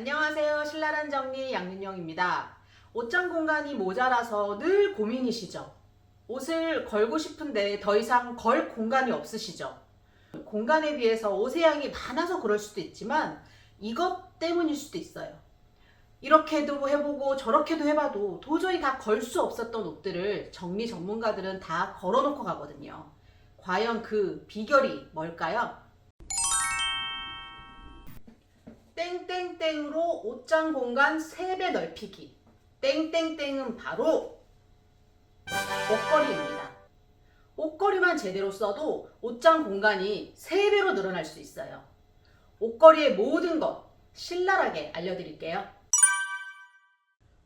안녕하세요. 신랄한 정리 양윤영입니다. 옷장 공간이 모자라서 늘 고민이시죠? 옷을 걸고 싶은데 더 이상 걸 공간이 없으시죠? 공간에 비해서 옷의 양이 많아서 그럴 수도 있지만 이것 때문일 수도 있어요. 이렇게도 해보고 저렇게도 해봐도 도저히 다 걸 수 없었던 옷들을 정리 전문가들은 다 걸어놓고 가거든요. 과연 그 비결이 뭘까요? 땡땡땡으로 옷장 공간 3배 넓히기. 땡땡땡은 바로 옷걸이입니다. 옷걸이만 제대로 써도 옷장 공간이 3배로 늘어날 수 있어요. 옷걸이의 모든 것 신랄하게 알려드릴게요.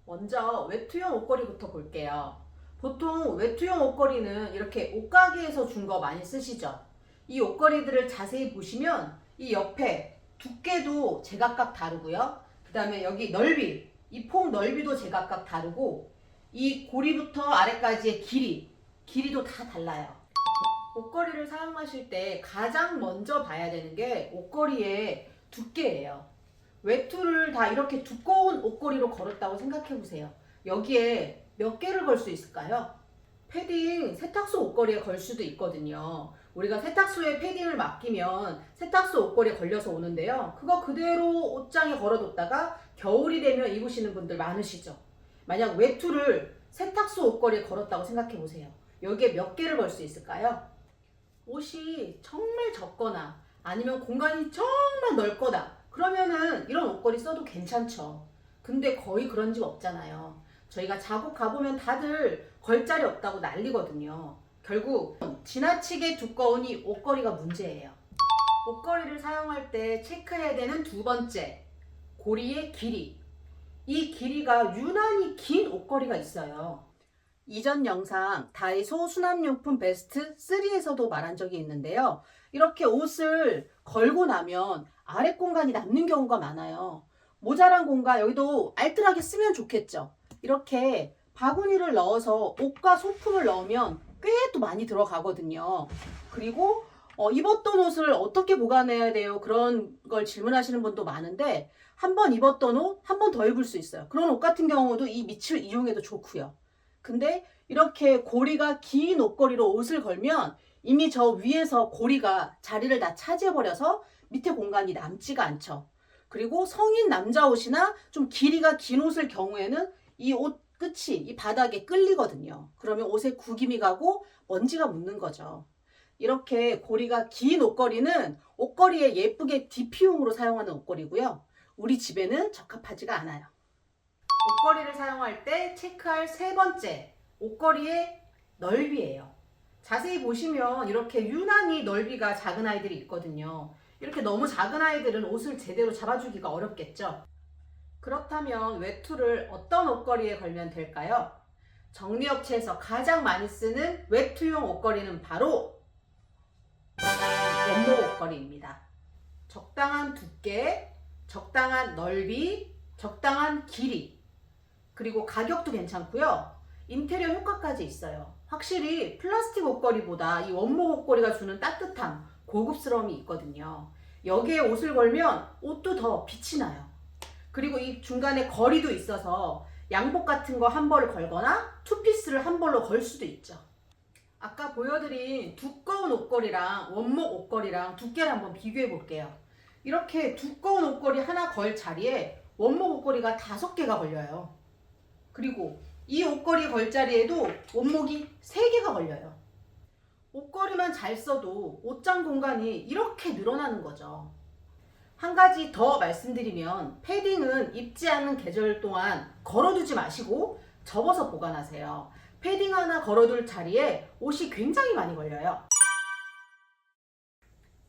먼저 외투용 옷걸이부터 볼게요. 보통 외투용 옷걸이는 이렇게 옷가게에서 준 거 많이 쓰시죠? 이 옷걸이들을 자세히 보시면 이 옆에 두께도 제각각 다르고요. 그 다음에 여기 넓이, 이 폭 넓이도 제각각 다르고 이 고리부터 아래까지의 길이, 길이도 다 달라요. 옷걸이를 사용하실 때 가장 먼저 봐야 되는 게 옷걸이의 두께예요. 외투를 다 이렇게 두꺼운 옷걸이로 걸었다고 생각해 보세요. 여기에 몇 개를 걸 수 있을까요? 패딩 세탁소 옷걸이에 걸 수도 있거든요. 우리가 세탁소에 패딩을 맡기면 세탁소 옷걸이에 걸려서 오는데요. 그거 그대로 옷장에 걸어뒀다가 겨울이 되면 입으시는 분들 많으시죠. 만약 외투를 세탁소 옷걸이에 걸었다고 생각해 보세요. 여기에 몇 개를 걸 수 있을까요? 옷이 정말 적거나 아니면 공간이 정말 넓거나 그러면은 이런 옷걸이 써도 괜찮죠. 근데 거의 그런 집 없잖아요. 저희가 자국 가보면 다들 걸자리 없다고 난리거든요. 결국 지나치게 두꺼운 이 옷걸이가 문제예요. 옷걸이를 사용할 때 체크해야 되는 두 번째, 고리의 길이. 이 길이가 유난히 긴 옷걸이가 있어요. 이전 영상 다이소 수납용품 베스트 3에서도 말한 적이 있는데요. 이렇게 옷을 걸고 나면 아래 공간이 남는 경우가 많아요. 모자란 공간 여기도 알뜰하게 쓰면 좋겠죠. 이렇게 바구니를 넣어서 옷과 소품을 넣으면 꽤 또 많이 들어가거든요. 그리고 어, 입었던 옷을 어떻게 보관해야 돼요? 그런 걸 질문하시는 분도 많은데 한 번 입었던 옷 한 번 더 입을 수 있어요. 그런 옷 같은 경우도 이 밑을 이용해도 좋고요. 근데 이렇게 고리가 긴 옷걸이로 옷을 걸면 이미 저 위에서 고리가 자리를 다 차지해버려서 밑에 공간이 남지가 않죠. 그리고 성인 남자 옷이나 좀 길이가 긴 옷을 경우에는 이 옷 끝이 이 바닥에 끌리거든요. 그러면 옷에 구김이 가고 먼지가 묻는 거죠. 이렇게 고리가 긴 옷걸이는 옷걸이에 예쁘게 DP용으로 사용하는 옷걸이고요. 우리 집에는 적합하지가 않아요. 옷걸이를 사용할 때 체크할 세 번째, 옷걸이의 넓이에요. 자세히 보시면 이렇게 유난히 넓이가 작은 아이들이 있거든요. 이렇게 너무 작은 아이들은 옷을 제대로 잡아주기가 어렵겠죠. 그렇다면 외투를 어떤 옷걸이에 걸면 될까요? 정리업체에서 가장 많이 쓰는 외투용 옷걸이는 바로 원목 옷걸이입니다. 적당한 두께, 적당한 넓이, 적당한 길이, 그리고 가격도 괜찮고요. 인테리어 효과까지 있어요. 확실히 플라스틱 옷걸이보다 이 원목 옷걸이가 주는 따뜻함, 고급스러움이 있거든요. 여기에 옷을 걸면 옷도 더 빛이 나요. 그리고 이 중간에 거리도 있어서 양복 같은 거 한 벌을 걸거나 투피스를 한 벌로 걸 수도 있죠. 아까 보여드린 두꺼운 옷걸이랑 원목 옷걸이랑 두께를 한번 비교해 볼게요. 이렇게 두꺼운 옷걸이 하나 걸 자리에 원목 옷걸이가 다섯 개가 걸려요. 그리고 이 옷걸이 걸 자리에도 원목이 세 개가 걸려요. 옷걸이만 잘 써도 옷장 공간이 이렇게 늘어나는 거죠. 한 가지 더 말씀드리면 패딩은 입지 않는 계절 동안 걸어두지 마시고 접어서 보관하세요. 패딩 하나 걸어둘 자리에 옷이 굉장히 많이 걸려요.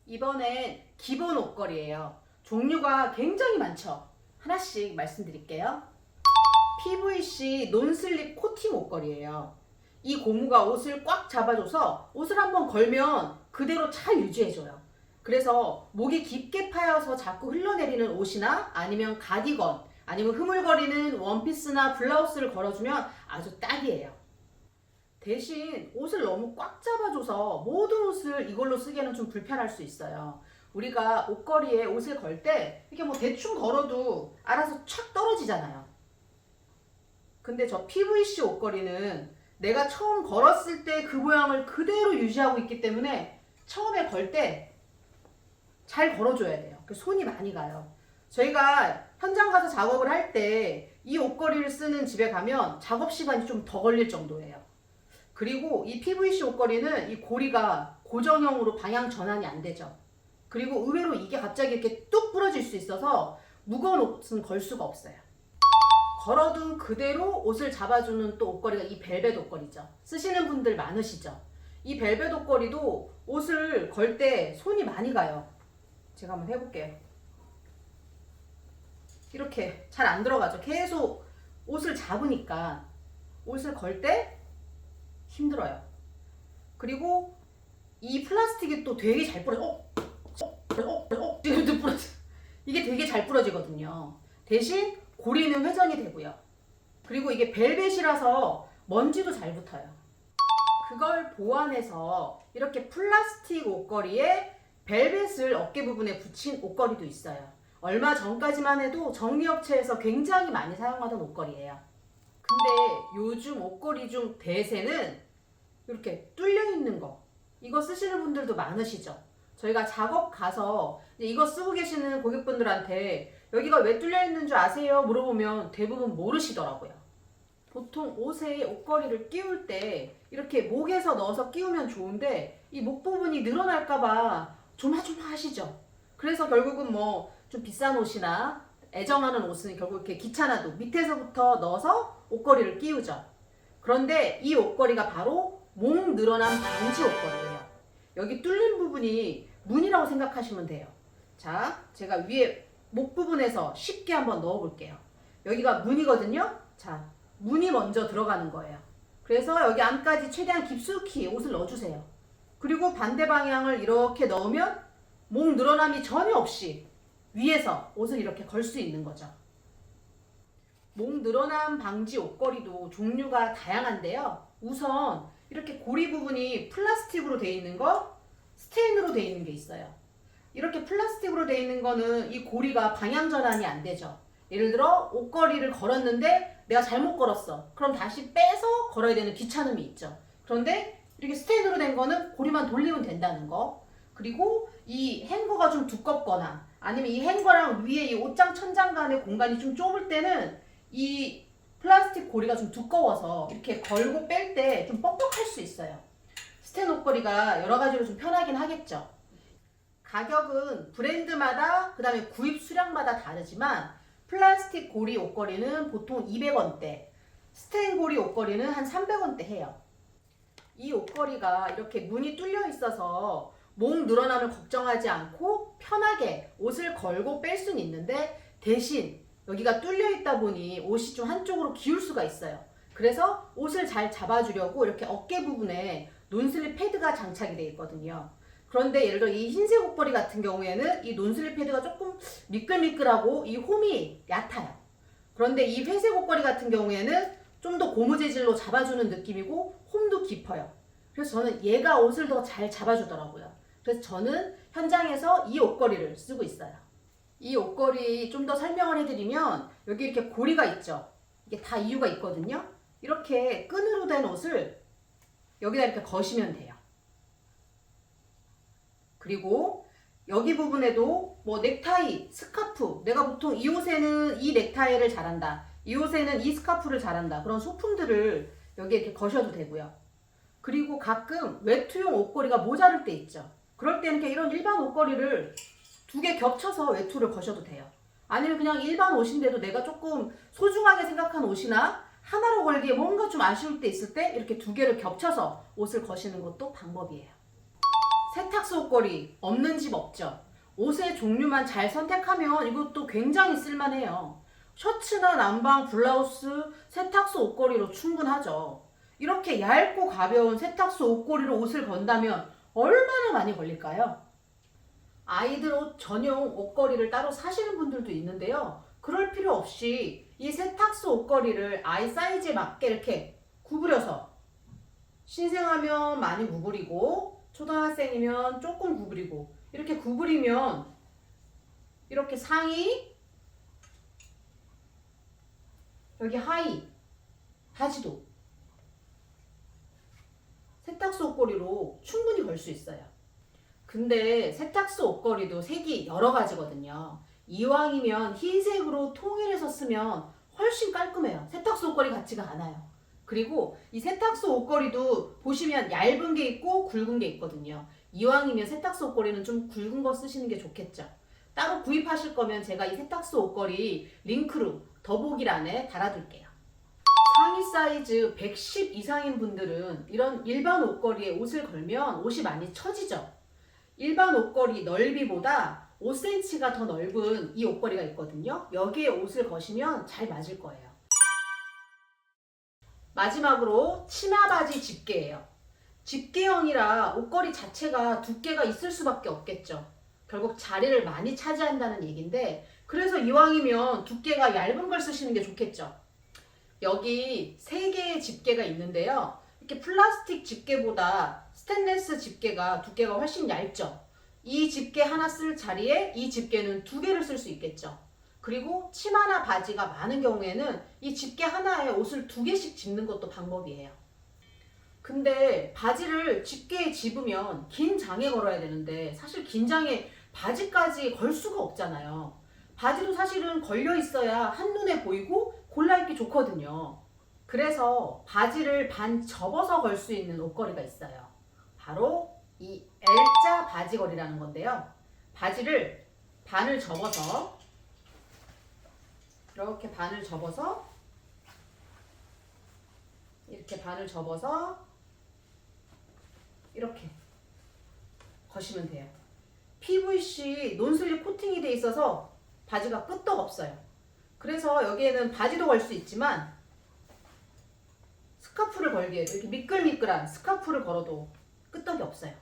이번엔 기본 옷걸이에요. 종류가 굉장히 많죠. 하나씩 말씀드릴게요. PVC 논슬립 코팅 옷걸이에요. 이 고무가 옷을 꽉 잡아줘서 옷을 한번 걸면 그대로 잘 유지해줘요. 그래서 목이 깊게 파여서 자꾸 흘러내리는 옷이나 아니면 가디건 아니면 흐물거리는 원피스나 블라우스를 걸어주면 아주 딱이에요. 대신 옷을 너무 꽉 잡아줘서 모든 옷을 이걸로 쓰기에는 좀 불편할 수 있어요. 우리가 옷걸이에 옷을 걸 때 이렇게 뭐 대충 걸어도 알아서 착 떨어지잖아요. 근데 저 PVC 옷걸이는 내가 처음 걸었을 때 그 모양을 그대로 유지하고 있기 때문에 처음에 걸 때 잘 걸어줘야 돼요. 그 손이 많이 가요. 저희가 현장 가서 작업을 할 때 이 옷걸이를 쓰는 집에 가면 작업 시간이 좀 더 걸릴 정도예요. 그리고 이 PVC 옷걸이는 이 고리가 고정형으로 방향 전환이 안 되죠. 그리고 의외로 이게 갑자기 이렇게 뚝 부러질 수 있어서 무거운 옷은 걸 수가 없어요. 걸어둔 그대로 옷을 잡아주는 또 옷걸이가 이 벨벳 옷걸이죠. 쓰시는 분들 많으시죠. 이 벨벳 옷걸이도 옷을 걸 때 손이 많이 가요. 제가 한번 해볼게요. 이렇게 잘 안 들어가죠. 계속 옷을 잡으니까 옷을 걸 때 힘들어요. 그리고 이 플라스틱이 또 되게 잘 부러져. 어? 어? 어? 어? 지금도 부러져. 이게 되게 잘 부러지거든요. 대신 고리는 회전이 되고요. 그리고 이게 벨벳이라서 먼지도 잘 붙어요. 그걸 보완해서 이렇게 플라스틱 옷걸이에 벨벳을 어깨 부분에 붙인 옷걸이도 있어요. 얼마 전까지만 해도 정리업체에서 굉장히 많이 사용하던 옷걸이에요. 근데 요즘 옷걸이 중 대세는 이렇게 뚫려 있는 거. 이거 쓰시는 분들도 많으시죠? 저희가 작업 가서 이거 쓰고 계시는 고객분들한테 여기가 왜 뚫려 있는 줄 아세요? 물어보면 대부분 모르시더라고요. 보통 옷에 옷걸이를 끼울 때 이렇게 목에서 넣어서 끼우면 좋은데 이 목 부분이 늘어날까봐 조마조마 하시죠. 그래서 결국은 뭐 좀 비싼 옷이나 애정하는 옷은 결국 이렇게 귀찮아도 밑에서부터 넣어서 옷걸이를 끼우죠. 그런데 이 옷걸이가 바로 목 늘어난 방지 옷걸이에요. 여기 뚫린 부분이 문이라고 생각하시면 돼요. 자, 제가 위에 목 부분에서 쉽게 한번 넣어 볼게요. 여기가 문이거든요. 자, 문이 먼저 들어가는 거예요. 그래서 여기 안까지 최대한 깊숙이 옷을 넣어주세요. 그리고 반대 방향을 이렇게 넣으면 목 늘어남이 전혀 없이 위에서 옷을 이렇게 걸 수 있는 거죠. 목 늘어남 방지 옷걸이도 종류가 다양한데요. 우선 이렇게 고리 부분이 플라스틱으로 되어 있는 거, 스테인으로 되어 있는 게 있어요. 이렇게 플라스틱으로 되어 있는 거는 이 고리가 방향 전환이 안 되죠. 예를 들어 옷걸이를 걸었는데 내가 잘못 걸었어. 그럼 다시 빼서 걸어야 되는 귀찮음이 있죠. 그런데 이렇게 스테인으로 된 거는 고리만 돌리면 된다는 거. 그리고 이 행거가 좀 두껍거나 아니면 이 행거랑 위에 이 옷장 천장 간의 공간이 좀 좁을 때는 이 플라스틱 고리가 좀 두꺼워서 이렇게 걸고 뺄 때 좀 뻑뻑할 수 있어요. 스텐 옷걸이가 여러 가지로 좀 편하긴 하겠죠. 가격은 브랜드마다 그 다음에 구입 수량마다 다르지만 플라스틱 고리 옷걸이는 보통 200원대, 스테인 고리 옷걸이는 한 300원대 해요. 이 옷걸이가 이렇게 문이 뚫려 있어서 목 늘어남을 걱정하지 않고 편하게 옷을 걸고 뺄 수는 있는데 대신 여기가 뚫려 있다 보니 옷이 좀 한쪽으로 기울 수가 있어요. 그래서 옷을 잘 잡아주려고 이렇게 어깨 부분에 논슬립 패드가 장착이 되어 있거든요. 그런데 예를 들어 이 흰색 옷걸이 같은 경우에는 이 논슬립 패드가 조금 미끌미끌하고 이 홈이 얕아요. 그런데 이 회색 옷걸이 같은 경우에는 좀 더 고무 재질로 잡아주는 느낌이고 홈도 깊어요. 그래서 저는 얘가 옷을 더 잘 잡아주더라고요. 그래서 저는 현장에서 이 옷걸이를 쓰고 있어요. 이 옷걸이 좀 더 설명을 해드리면 여기 이렇게 고리가 있죠. 이게 다 이유가 있거든요. 이렇게 끈으로 된 옷을 여기다 이렇게 거시면 돼요. 그리고 여기 부분에도 뭐 넥타이, 스카프, 내가 보통 이 옷에는 이 넥타이를 잘한다. 이 옷에는 이 스카프를 잘한다. 그런 소품들을 여기에 이렇게 거셔도 되고요. 그리고 가끔 외투용 옷걸이가 모자랄 때 있죠. 그럴 때는 이렇게 이런 일반 옷걸이를 두 개 겹쳐서 외투를 거셔도 돼요. 아니면 그냥 일반 옷인데도 내가 조금 소중하게 생각한 옷이나 하나로 걸기에 뭔가 좀 아쉬울 때 있을 때 이렇게 두 개를 겹쳐서 옷을 거시는 것도 방법이에요. 세탁소 옷걸이 없는 집 없죠. 옷의 종류만 잘 선택하면 이것도 굉장히 쓸만해요. 셔츠나 남방, 블라우스, 세탁소 옷걸이로 충분하죠. 이렇게 얇고 가벼운 세탁소 옷걸이로 옷을 건다면 얼마나 많이 걸릴까요? 아이들 옷 전용 옷걸이를 따로 사시는 분들도 있는데요. 그럴 필요 없이 이 세탁소 옷걸이를 아이 사이즈에 맞게 이렇게 구부려서 신생하면 많이 구부리고 초등학생이면 조금 구부리고 이렇게 구부리면 이렇게 상의 여기 하의 바지도 세탁소 옷걸이로 충분히 걸 수 있어요. 근데 세탁소 옷걸이도 색이 여러 가지거든요. 이왕이면 흰색으로 통일해서 쓰면 훨씬 깔끔해요. 세탁소 옷걸이 같지가 않아요. 그리고 이 세탁소 옷걸이도 보시면 얇은 게 있고 굵은 게 있거든요. 이왕이면 세탁소 옷걸이는 좀 굵은 거 쓰시는 게 좋겠죠. 따로 구입하실 거면 제가 이 세탁소 옷걸이 링크로 더보기란에 달아둘게요. 상의 사이즈 110 이상인 분들은 이런 일반 옷걸이에 옷을 걸면 옷이 많이 처지죠. 일반 옷걸이 넓이보다 5cm가 더 넓은 이 옷걸이가 있거든요. 여기에 옷을 거시면 잘 맞을 거예요. 마지막으로 치마 바지 집게예요. 집게형이라 옷걸이 자체가 두께가 있을 수밖에 없겠죠. 결국 자리를 많이 차지한다는 얘기인데 그래서 이왕이면 두께가 얇은 걸 쓰시는 게 좋겠죠. 여기 세 개의 집게가 있는데요. 이렇게 플라스틱 집게보다 스테인레스 집게가 두께가 훨씬 얇죠. 이 집게 하나 쓸 자리에 이 집게는 두 개를 쓸 수 있겠죠. 그리고 치마나 바지가 많은 경우에는 이 집게 하나에 옷을 두 개씩 집는 것도 방법이에요. 근데 바지를 집게에 집으면 긴 장에 걸어야 되는데 사실 긴 장에 바지까지 걸 수가 없잖아요. 바지도 사실은 걸려 있어야 한눈에 보이고 골라 입기 좋거든요. 그래서 바지를 반 접어서 걸 수 있는 옷걸이가 있어요. 바로 이 L자 바지걸이라는 건데요. 바지를 반을 접어서 이렇게 반을 접어서 이렇게 반을 접어서 이렇게 거시면 돼요. PVC 논슬립 코팅이 돼 있어서 바지가 끄떡 없어요. 그래서 여기에는 바지도 걸 수 있지만 스카프를 걸기에도 이렇게 미끌미끌한 스카프를 걸어도 끄떡이 없어요.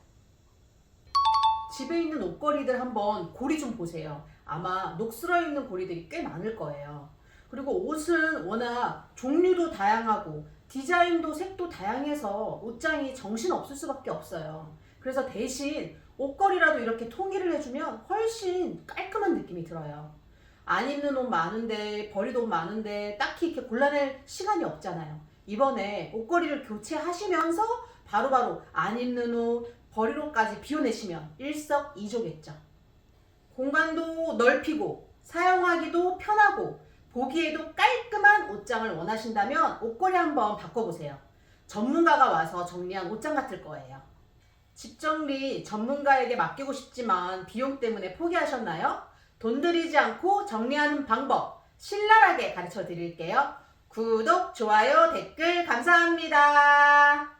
집에 있는 옷걸이들 한번 고리 좀 보세요. 아마 녹슬어 있는 고리들이 꽤 많을 거예요. 그리고 옷은 워낙 종류도 다양하고 디자인도 색도 다양해서 옷장이 정신 없을 수밖에 없어요. 그래서 대신 옷걸이라도 이렇게 통일을 해주면 훨씬 깔끔한 느낌이 들어요. 안 입는 옷 많은데 버릴 옷 많은데 딱히 이렇게 골라낼 시간이 없잖아요. 이번에 옷걸이를 교체하시면서 바로 바로 안 입는 옷, 버릴 옷까지 비워내시면 일석이조겠죠. 공간도 넓히고 사용하기도 편하고 보기에도 깔끔한 옷장을 원하신다면 옷걸이 한번 바꿔보세요. 전문가가 와서 정리한 옷장 같을 거예요. 집 정리 전문가에게 맡기고 싶지만 비용 때문에 포기하셨나요? 돈 들이지 않고 정리하는 방법 신랄하게 가르쳐 드릴게요. 구독, 좋아요, 댓글 감사합니다.